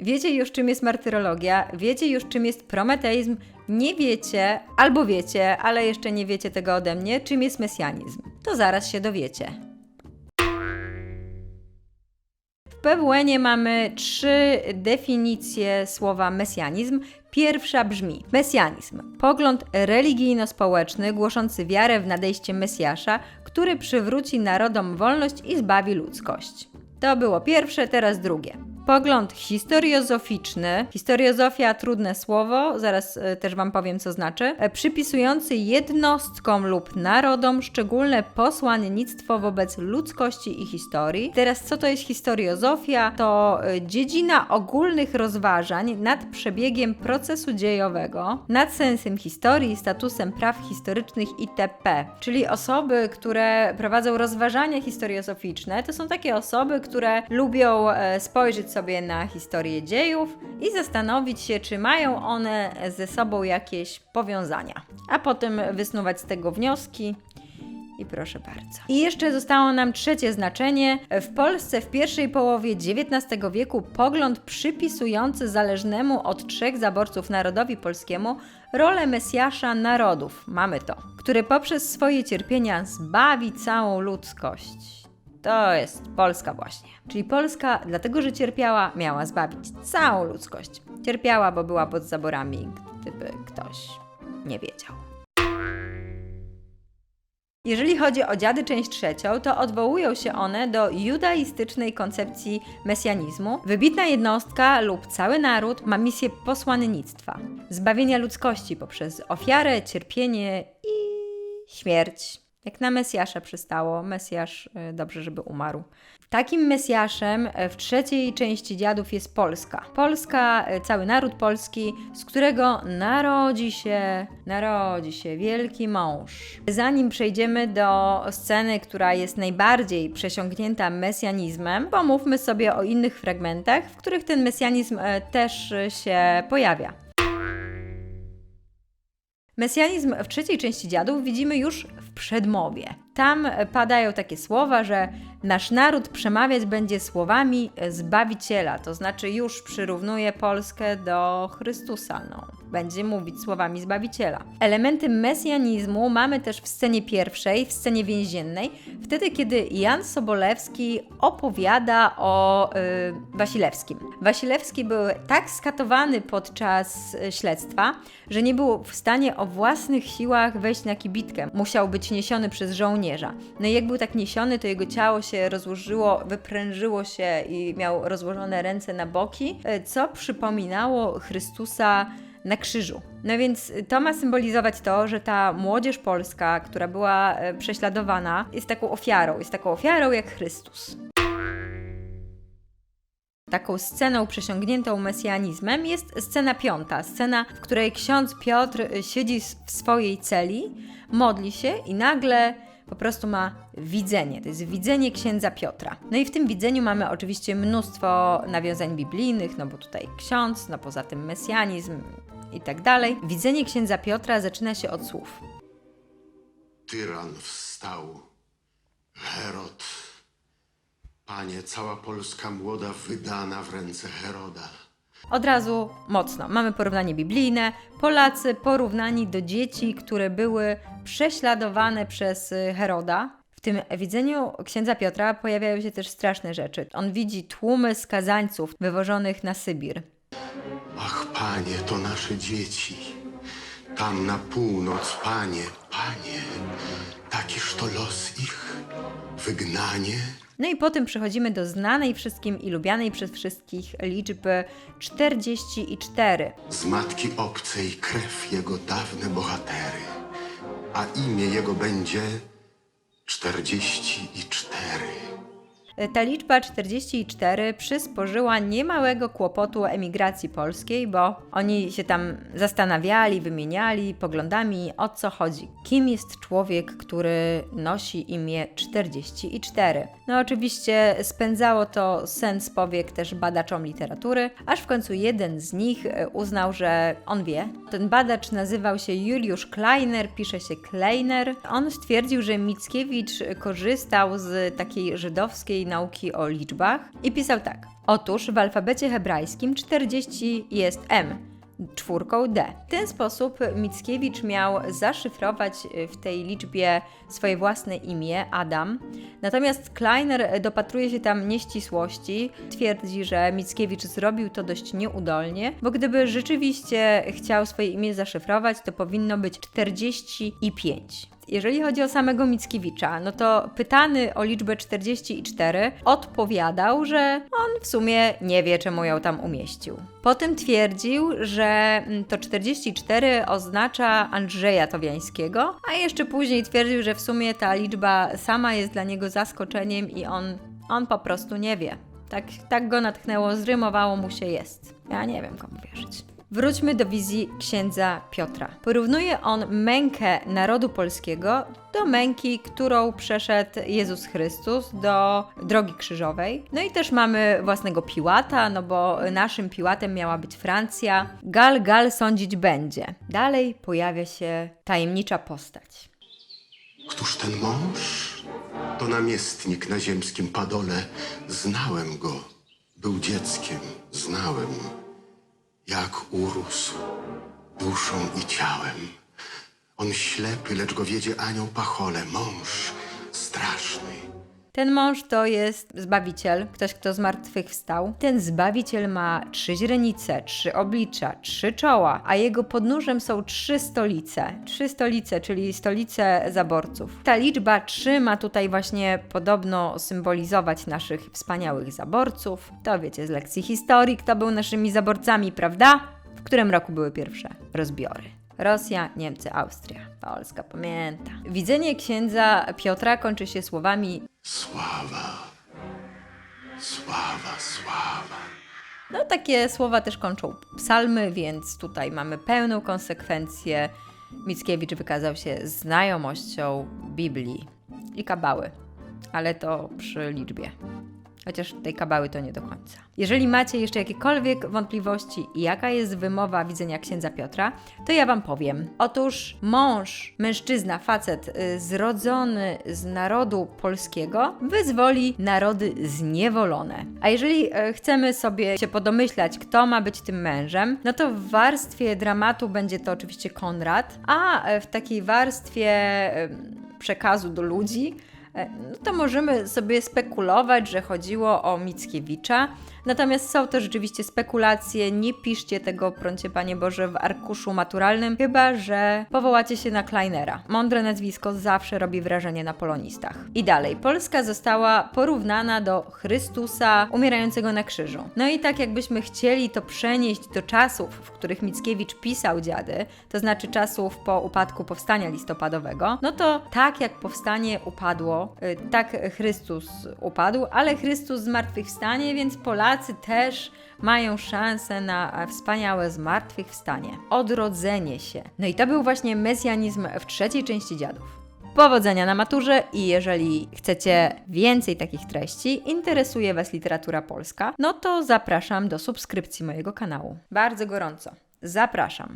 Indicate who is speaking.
Speaker 1: Wiecie już, czym jest martyrologia, wiecie już, czym jest prometeizm, nie wiecie, albo wiecie, ale jeszcze nie wiecie tego ode mnie, czym jest mesjanizm. To zaraz się dowiecie. W PWN mamy trzy definicje słowa mesjanizm. Pierwsza brzmi: Mesjanizm pogląd religijno-społeczny głoszący wiarę w nadejście Mesjasza, który przywróci narodom wolność i zbawi ludzkość. To było pierwsze, teraz drugie. Pogląd historiozoficzny, historiozofia trudne słowo, zaraz e, też Wam powiem co znaczy, e, przypisujący jednostkom lub narodom szczególne posłannictwo wobec ludzkości i historii. Teraz co to jest historiozofia? To e, dziedzina ogólnych rozważań nad przebiegiem procesu dziejowego, nad sensem historii, statusem praw historycznych itp. Czyli osoby, które prowadzą rozważania historiozoficzne, to są takie osoby, które lubią spojrzeć sobie na historię dziejów i zastanowić się, czy mają one ze sobą jakieś powiązania, a potem wysnuwać z tego wnioski. I proszę bardzo. I jeszcze zostało nam trzecie znaczenie. W Polsce w pierwszej połowie XIX wieku pogląd przypisujący zależnemu od trzech zaborców narodowi polskiemu rolę Mesjasza narodów, mamy to, który poprzez swoje cierpienia zbawi całą ludzkość. To jest Polska właśnie. Czyli Polska, dlatego że cierpiała, miała zbawić całą ludzkość. Cierpiała, bo była pod zaborami, gdyby ktoś nie wiedział. Jeżeli chodzi o dziady część trzecią, to odwołują się one do judaistycznej koncepcji mesjanizmu. Wybitna jednostka lub cały naród ma misję posłannictwa, zbawienia ludzkości poprzez ofiarę, cierpienie i śmierć. Jak na Mesjasza przystało, Mesjasz y, dobrze, żeby umarł. Takim Mesjaszem y, w trzeciej części dziadów jest Polska. Polska, y, cały naród polski, z którego narodzi się, narodzi się wielki mąż. Zanim przejdziemy do sceny, która jest najbardziej przesiągnięta mesjanizmem, pomówmy sobie o innych fragmentach, w których ten mesjanizm też się pojawia. Mesjanizm w trzeciej części dziadów widzimy już przedmowie. Tam padają takie słowa, że nasz naród przemawiać będzie słowami Zbawiciela, to znaczy już przyrównuje Polskę do Chrystusa. No, będzie mówić słowami Zbawiciela. Elementy mesjanizmu mamy też w scenie pierwszej, w scenie więziennej, wtedy kiedy Jan Sobolewski opowiada o y, Wasilewskim. Wasilewski był tak skatowany podczas śledztwa, że nie był w stanie o własnych siłach wejść na kibitkę. Musiał być niesiony przez żołnierza. No i jak był tak niesiony, to jego ciało się rozłożyło, wyprężyło się i miał rozłożone ręce na boki, y, co przypominało Chrystusa na krzyżu. No więc to ma symbolizować to, że ta młodzież polska, która była e, prześladowana, jest taką ofiarą, jest taką ofiarą jak Chrystus. Taką sceną przesiągniętą mesjanizmem jest scena piąta, scena, w której ksiądz Piotr siedzi w swojej celi, modli się i nagle po prostu ma widzenie. To jest widzenie księdza Piotra. No i w tym widzeniu mamy oczywiście mnóstwo nawiązań biblijnych, no bo tutaj ksiądz, no poza tym mesjanizm i tak dalej. Widzenie księdza Piotra zaczyna się od słów.
Speaker 2: Tyran wstał. Herod. Panie, cała Polska młoda wydana w ręce Heroda.
Speaker 1: Od razu mocno. Mamy porównanie biblijne. Polacy porównani do dzieci, które były prześladowane przez y, Heroda. W tym widzeniu księdza Piotra pojawiają się też straszne rzeczy. On widzi tłumy skazańców wywożonych na Sybir.
Speaker 2: Ach, panie, to nasze dzieci. Tam na północ, panie, panie. Takiż to los ich. Wygnanie.
Speaker 1: No i potem przechodzimy do znanej wszystkim i lubianej przez wszystkich liczby 44.
Speaker 2: Z matki obcej krew jego dawne bohatery. A imię jego będzie czterdzieści i cztery.
Speaker 1: Ta liczba 44 przysporzyła niemałego kłopotu emigracji polskiej, bo oni się tam zastanawiali, wymieniali poglądami o co chodzi. Kim jest człowiek, który nosi imię 44? No oczywiście spędzało to sens powiek też badaczom literatury, aż w końcu jeden z nich e, uznał, że on wie. Ten badacz nazywał się Juliusz Kleiner, pisze się Kleiner. On stwierdził, że Mickiewicz korzystał z takiej żydowskiej nauki o liczbach i pisał tak. Otóż w alfabecie hebrajskim 40 jest M, czwórką D. W ten sposób Mickiewicz miał zaszyfrować y, w tej liczbie swoje własne imię, Adam. Natomiast Kleiner dopatruje się tam nieścisłości. Twierdzi, że Mickiewicz zrobił to dość nieudolnie, bo gdyby rzeczywiście chciał swoje imię zaszyfrować, to powinno być 45. Jeżeli chodzi o samego Mickiewicza, no to pytany o liczbę 44 odpowiadał, że on w sumie nie wie, czemu ją tam umieścił. Potem twierdził, że mm, to 44 oznacza Andrzeja Towiańskiego, a jeszcze później twierdził, że w sumie ta liczba sama jest dla niego zaskoczeniem i on, on po prostu nie wie. Tak, tak go natchnęło, zrymowało mu się jest. Ja nie wiem, komu wierzyć. Wróćmy do wizji księdza Piotra. Porównuje on mękę narodu polskiego do męki, którą przeszedł Jezus Chrystus, do drogi krzyżowej. No i też mamy własnego Piłata, no bo naszym Piłatem miała być Francja. Gal, gal sądzić będzie. Dalej pojawia się tajemnicza postać.
Speaker 2: Któż ten mąż? To namiestnik na ziemskim padole. Znałem go. Był dzieckiem. Znałem. Jak urósł. Duszą i ciałem. On ślepy, lecz go wiedzie anioł pachole. Mąż straszny.
Speaker 1: Ten mąż to jest Zbawiciel, ktoś, kto z martwych wstał. Ten Zbawiciel ma trzy źrenice, trzy oblicza, trzy czoła, a jego podnóżem są trzy stolice. Trzy stolice, czyli stolice zaborców. Ta liczba trzy ma tutaj właśnie podobno symbolizować naszych wspaniałych zaborców. To wiecie z lekcji historii, kto był naszymi zaborcami, prawda? W którym roku były pierwsze rozbiory? Rosja, Niemcy, Austria. Polska pamięta. Widzenie księdza Piotra kończy się słowami
Speaker 2: Sława. Sława, sława.
Speaker 1: No, takie słowa też kończą psalmy, więc tutaj mamy pełną konsekwencję. Mickiewicz wykazał się znajomością Biblii i kabały, ale to przy liczbie. Chociaż tej kabały to nie do końca. Jeżeli macie jeszcze jakiekolwiek wątpliwości, jaka jest wymowa widzenia księdza Piotra, to ja Wam powiem. Otóż mąż, mężczyzna, facet y, zrodzony z narodu polskiego wyzwoli narody zniewolone. A jeżeli e, chcemy sobie się podomyślać, kto ma być tym mężem, no to w warstwie dramatu będzie to oczywiście Konrad, a e, w takiej warstwie przekazu do ludzi no to możemy sobie spekulować, że chodziło o Mickiewicza. Natomiast są to rzeczywiście spekulacje. Nie piszcie tego, prącie Panie Boże, w arkuszu maturalnym, chyba że powołacie się na Kleinera. Mądre nazwisko zawsze robi wrażenie na polonistach. I dalej. Polska została porównana do Chrystusa umierającego na krzyżu. No i tak jakbyśmy chcieli to przenieść do czasów, w których Mickiewicz pisał dziady, to znaczy czasów po upadku powstania listopadowego, no to tak jak powstanie upadło, y, tak Chrystus upadł, ale Chrystus zmartwychwstanie, więc Polacy też mają szansę na wspaniałe zmartwychwstanie. Odrodzenie się. No i to był właśnie mesjanizm w trzeciej części dziadów. Powodzenia na maturze i jeżeli chcecie więcej takich treści, interesuje Was literatura polska, no to zapraszam do subskrypcji mojego kanału. Bardzo gorąco. Zapraszam.